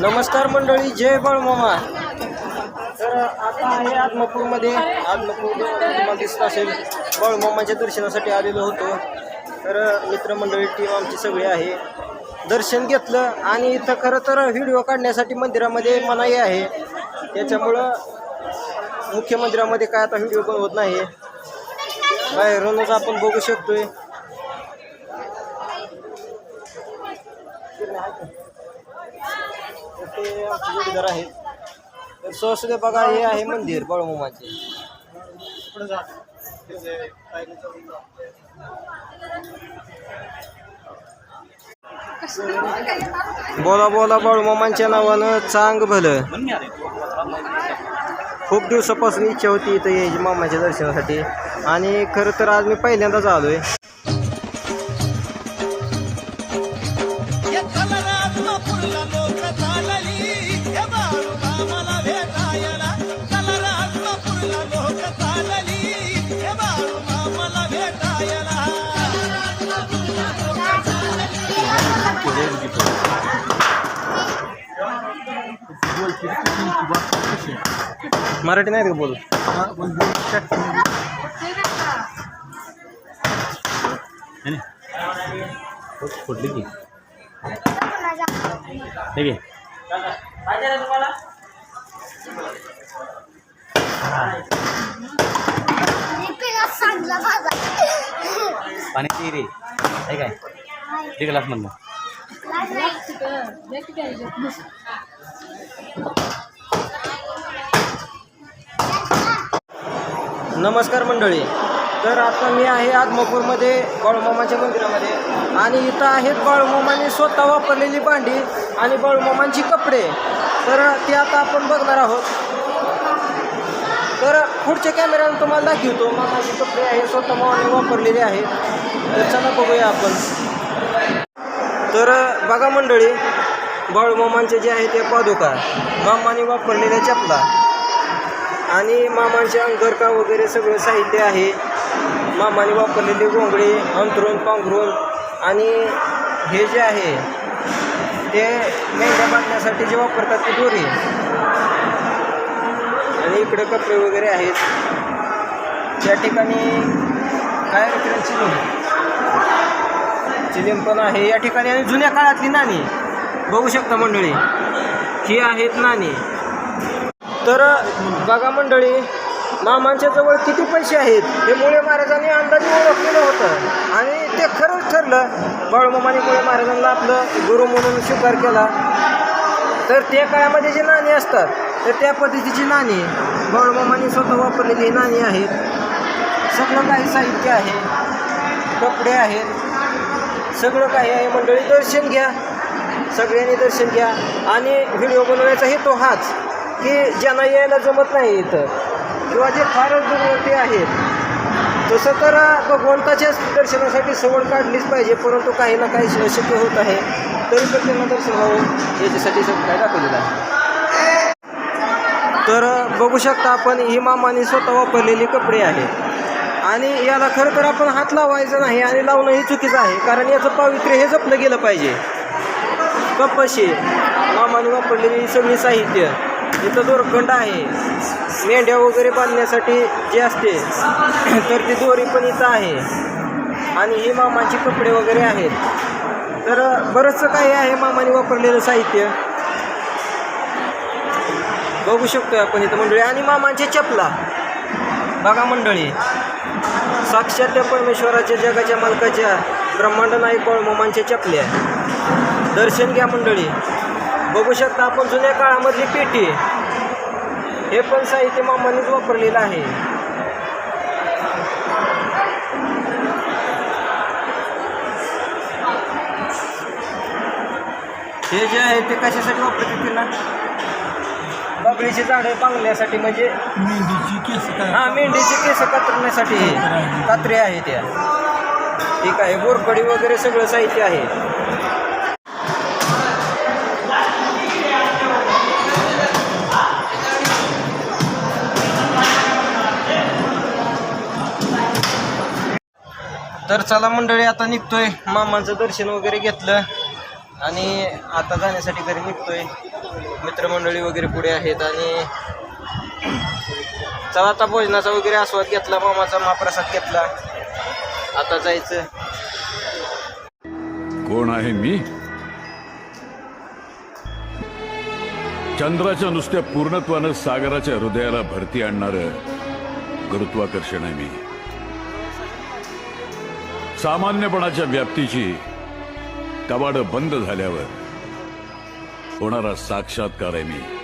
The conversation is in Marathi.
नमस्कार मंडळी जय बाळमामा तर आता आहे आत्मपूरमध्ये आत्मपूर तुम्हाला दिसत असेल बाळमामाच्या दर्शनासाठी आलेलो होतो. तर मित्रमंडळी टीम आमची सगळी आहे. दर्शन घेतलं आणि इथं खरं तर व्हिडिओ काढण्यासाठी मंदिरामध्ये मनाई आहे. त्याच्यामुळं मुख्य मंदिरामध्ये काय आता व्हिडिओ होत नाही बाहेरूनच आपण बघू शकतोय. ते आमचे आहेत तर सहसुदे बघा हे आहे मंदिर बाळूमामाचे. बोला बोला बाळूमामांच्या नावानं चांग भलं. खूप दिवसापासून इच्छा होती इथं यायची मामाच्या दर्शनासाठी. आणि खरं तर आज मी पहिल्यांदाच आलोय. आहे मराठी नाही का बोल फुटली की. ठीक आहे सांगला माझा पाणी ती रे. आहे काय? ते ग्लास म्हणलं नमस्कार मंडळी. तर आता मी आहे आत्मापूरमध्ये बाळूमामाच्या मंदिरामध्ये. आणि इथं आहेत बाळूमामाने स्वतः वापरलेली भांडी आणि बाळूमामांची कपडे. तर ते आता आपण बघणार आहोत. तर पुढच्या कॅमेऱ्यानं तुम्हाला दाखवतो मामाचे कपडे आहे स्वतः मामाने वापरलेले आहेत. तर चला बघूया आपण. तर बघा मंडळी बाळूमामांचे जे आहे ते पादुका. मामाने वापरलेल्या चपला. आणि मामांचे अंगरका वगैरे सगळं साहित्य आहे. मामाने वापरलेली घोंगडी अंतरून पांघरून आणि हे जे आहे ते मेंढ्या बांधण्यासाठी जे वापरतात ती दोरी. आणि इकडे कपडे वगैरे आहेत. त्या ठिकाणी काय चिलीम चिलीम पण आहे. या ठिकाणी आणि जुन्या काळातली नाणी. बघू शकता मंडळी ही आहेत नाणी. तर बघा मंडळी मामांच्या जवळ किती पैसे आहेत हे मुळे महाराजांनी अंदाजे ओळखलेलं होतं. आणि ते खरंच ठरलं बाळूमामाने मुळे महाराजांना आपलं गुरु म्हणून स्वीकार केला. तर त्या काळामध्ये जे नाणी असतात तर त्या पद्धतीची नाणी बाळूमामाने स्वतः वापरलेली ही नाणी आहेत. सगळं काही साहित्य आहे कपडे आहेत सगळं काही आहे. मंडळी दर्शन घ्या. सगळ्यांनी दर्शन घ्या. आणि व्हिडिओ बनवण्याचा तो हाच. की ज्यांना यायला जमत नाही इथं. किंवा जे फारच दूरवरती आहेत तसं तर भगवंताच्याच दर्शनासाठी सवड काढलीच पाहिजे परंतु काही ना काही शक्य होत आहे. तरी पण त्यांना दर्शन व्हावं याच्यासाठी सगळं काय दाखवलेलं आहे. तर बघू शकता आपण ही मामाने स्वतः वापरलेली कपडे आहेत. आणि याला खरं तर आपण हात लावायचं नाही आणि लावणं हे चुकीचं आहे कारण याचं पावित्र्य हे जपलं गेलं पाहिजे. कपशी. मामाने वापरलेली सगळी साहित्य. इथं दोरखंड आहे. मेंढ्या वगैरे बांधण्यासाठी जे असते तर ती दोरी पण इथं आहे. आणि ही मामाचे कपडे वगैरे आहेत. तर बरंचसं काही आहे मामाने वापरलेलं साहित्य. बघू शकतो आपण इथं मंडळी. आणि मामांच्या चपला. बघा मंडळी. साक्षात त्या परमेश्वराच्या जगाच्या मालकाच्या ब्रह्मांड नाईक मामांच्या चपल्या. दर्शन घ्या मंडळी. बघू शकता आपण जुन्या काळामधली पेटी. हे पण साहित्य मामानेच वापरलेलं आहे. हे जे आहे ते कशासाठी वापरतात तिला बगळीची झाडं बांगण्यासाठी म्हणजे? मेंढीची केस हा मेंढीचे केस कातरण्यासाठी. हे कात्रे आहे त्या. ठीक आहे बोरकडी वगैरे सगळं साहित्य आहे. तर चला मंडळी आता निघतोय. मामांचं दर्शन वगैरे घेतलं आणि आता जाण्यासाठी घरी निघतोय. मित्रमंडळी वगैरे पुढे आहेत आणि चला आता भोजनाचा वगैरे आस्वाद घेतला मामाचा महाप्रसाद घेतला. आता जायचं. कोण आहे मी? चंद्राच्या नुसत्या पूर्णत्वानं सागराच्या हृदयाला भरती आणणार गुरुत्वाकर्षण आहे मी. सामान्यपणाच्या व्याप्तीची कवाडं बंद झाल्यावर होणारा साक्षात्कार आहे मी.